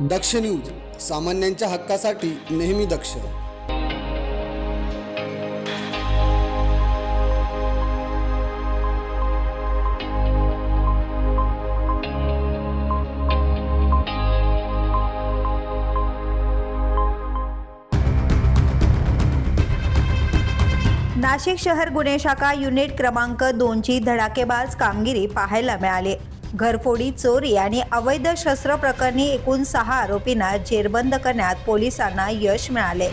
दक्ष news सामान्यांच्या हक्कासाठी नेहमी दक्ष. नाशिक शहर गुन्हे शाखा युनिट क्रमांक दोनची धडाकेबाज कामगिरी पाहायला मिळाली. घरफोडी चोरी आणि अवैध शस्त्र प्रकरणी एकूण सहा आरोपींना जेरबंद करण्यात पोलिसांना यश मिळाले.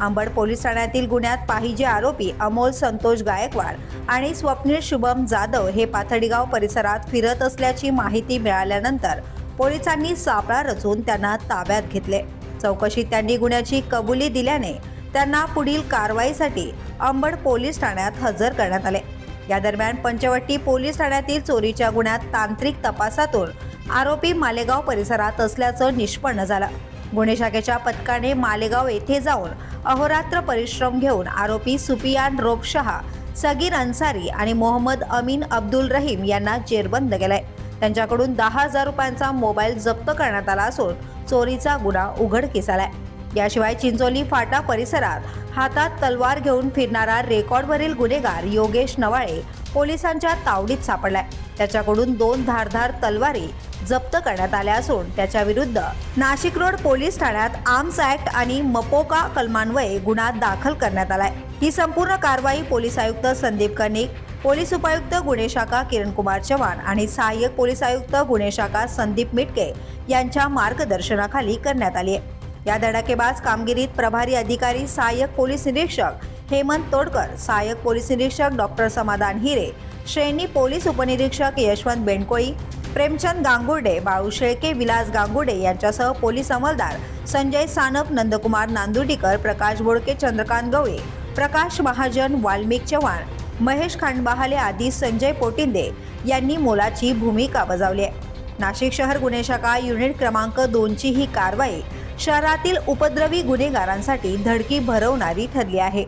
अंबड पोलीस ठाण्यातील गुन्ह्यात पाहिजे आरोपी अमोल संतोष गायकवाड आणि स्वप्नील शुभम जाधव हे पाथडीगाव परिसरात फिरत असल्याची माहिती मिळाल्यानंतर पोलिसांनी सापळा रचून त्यांना ताब्यात घेतले. चौकशीत त्यांनी गुन्ह्याची कबुली दिल्याने त्यांना पुढील कारवाईसाठी अंबड पोलीस ठाण्यात हजर करण्यात आले. या दरम्यान पंचवटी पोलीस ठाण्यातील चोरीच्या गुन्ह्यात तांत्रिक तपासातून आरोपी मालेगाव परिसरात असल्याचं निष्पन्न झालं. गुन्हे शाखेच्या पथकाने मालेगाव येथे जाऊन अहोरात्र परिश्रम घेऊन आरोपी सुफियान रोपशहा सगीर अन्सारी आणि मोहम्मद अमीन अब्दुल रहीम यांना जेरबंद केलाय. त्यांच्याकडून दहा हजार रुपयांचा मोबाईल जप्त करण्यात आला असून चोरीचा गुन्हा उघडकीस आलाय. याशिवाय चिंचोली फाटा परिसरात हातात तलवार घेऊन फिरणारा रेकॉर्डवरील गुन्हेगार योगेश नवाळे पोलिसांच्या तावडीत सापडलाय. त्याच्याकडून दोन धारधार तलवारी जप्त करण्यात आल्या असून त्याच्या विरुद्ध नाशिक रोड पोलीस ठाण्यात आर्म्स ऍक्ट आणि मपोका कलमान्वये गुन्हा दाखल करण्यात आलाय. ही संपूर्ण कारवाई पोलीस आयुक्त संदीप कर्णिक पोलीस उपायुक्त गुन्हे शाखा किरण कुमार चव्हाण आणि सहाय्यक पोलीस आयुक्त गुन्हे शाखा संदीप मिटके यांच्या मार्गदर्शनाखाली करण्यात आली आहे. या धडाकेबाज कामगिरीत प्रभारी अधिकारी सहाय्यक पोलीस निरीक्षक हेमंत तोडकर सहाय्यक पोलीस निरीक्षक डॉक्टर समाधान हिरे श्रेणी पोलीस उपनिरीक्षक यशवंत बेंडकोळी प्रेमचंद गांगुर्डे बाळू शेळके विलास गांगुर्डे यांच्यासह पोलीस अंमलदार संजय सानप नंदकुमार नांदुटीकर प्रकाश बोडके चंद्रकांत गवळे प्रकाश महाजन वाल्मिक चव्हाण महेश खांडबहाले आदी संजय पोटिंदे यांनी मोलाची भूमिका बजावली आहे. नाशिक शहर गुन्हे शाखा युनिट क्रमांक दोनची ही कारवाई शहरातील उपद्रवी गुन्हेगारांसाठी धडकी भरवणारी ठरली आहे.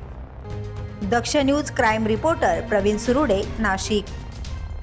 Daksh news crime reporter Pravin Surude Nashik.